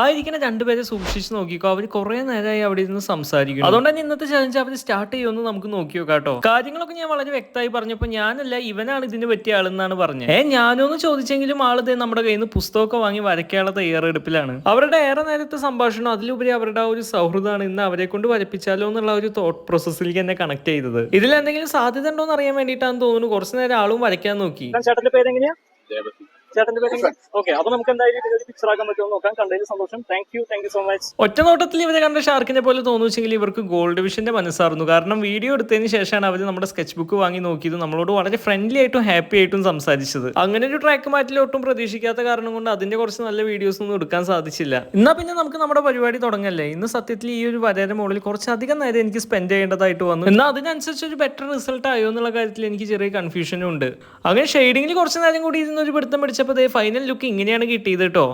ആയിരിക്കുന്ന രണ്ടുപേരെ സൂക്ഷിച്ച് നോക്കിക്കോ. അവർ കുറെ നേരമായി അവിടെ ഇരുന്ന് സംസാരിക്കും അതുകൊണ്ട് തന്നെ ഇന്നത്തെ ചലഞ്ച് അവർ സ്റ്റാർട്ട് ചെയ്യുമെന്ന് നമുക്ക് നോക്കി നോക്കാട്ടോ കേട്ടോ. കാര്യങ്ങളൊക്കെ ഞാൻ വളരെ വ്യക്തമായി പറഞ്ഞപ്പോൾ ഞാനല്ല ഇവനാണ് ഇതിന് പറ്റിയ ആളെന്നാണ് പറഞ്ഞത്. ഏ ഞാനൊന്ന് ചോദിച്ചെങ്കിലും ആളിത് നമ്മുടെ കയ്യിൽ നിന്ന് പുസ്തകമൊക്കെ വാങ്ങി വരയ്ക്കാനുള്ള തയ്യാറെടുപ്പിലാണ്. അവരുടെ ഏറെ നേരത്തെ സംഭാഷണം അതിലുപരി അവരുടെ ആ ഒരു സൗഹൃദമാണ് ഇന്ന് അവരെ കൊണ്ട് വരപ്പിച്ചാലോ എന്നുള്ള ഒരു തോട്ട് പ്രോസസ്സിലേക്ക് എന്നെ കണക്ട് ചെയ്തത്. ഇതിൽ എന്തെങ്കിലും സാധ്യത ഉണ്ടോ എന്ന് അറിയാൻ വേണ്ടിയിട്ടാണ് തോന്നുന്നു. കുറച്ചു നേരം ആളും വരയ്ക്കാൻ നോക്കി. ചേട്ടന്റെ പേര് എങ്ങനെയാ ചേട്ടന്റെ പേര് ഓക്കെ അപ്പൊ നമുക്ക് എന്തായാലും ഇതിലൊരു പിക്ചർ ആക്കാൻ പറ്റുമോ നോക്കാം. കണ്ടതിൽ സന്തോഷം. Thank you thank you so much ഒറ്റ നോട്ടത്തിൽ ഇവരെ കണ്ട ഷാർക്കിനെ പോലെ തോന്നുവെച്ചെങ്കിൽ ഇവർക്ക് ഗോൾഡ് വിഷന്റെ മനസ്സായിരുന്നു. കാരണം വീഡിയോ എടുത്തതിന് ശേഷമാണ് അവർ നമ്മുടെ സ്കെച്ച് ബുക്ക് വാങ്ങി നോക്കിയത് നമ്മളോട് വളരെ ഫ്രണ്ട്ലി ആയിട്ടും ഹാപ്പി ആയിട്ടും സംസാരിച്ചത്. അങ്ങനെ ഒരു ട്രാക്ക് മാറ്റിൽ ഒട്ടും പ്രതീക്ഷിക്കാത്ത കാരണം കൊണ്ട് അതിന്റെ കുറച്ച് നല്ല വീഡിയോസ് ഒന്നും എടുക്കാൻ സാധിച്ചില്ല. എന്നാ പിന്നെ നമുക്ക് നമ്മുടെ പരിപാടി തുടങ്ങല്ലേ? ഇന്ന് സത്യത്തിൽ ഈ ഒരു വരയുടെ മുകളിൽ കുറച്ചധികം നേരം എനിക്ക് സ്പെൻഡ് ചെയ്യേണ്ടതായിട്ട് വന്നു. എന്നാൽ അതിനനുസരിച്ച് ഒരു ബെറ്റർ റിസൾട്ട് ആയോ എന്നുള്ള കാര്യത്തിൽ എനിക്ക് ചെറിയ കൺഫ്യൂഷനും ഉണ്ട്. അങ്ങനെ ഷെയ്ഡിങ്ങിൽ കുറച്ച് നേരം കൂടി ഇരുന്ന് ഒരു പിടുത്തം പിടിച്ചപ്പോൾ ഫൈനൽ ലുക്ക് ഇങ്ങനെയാണ് കിട്ടിയത് കേട്ടോ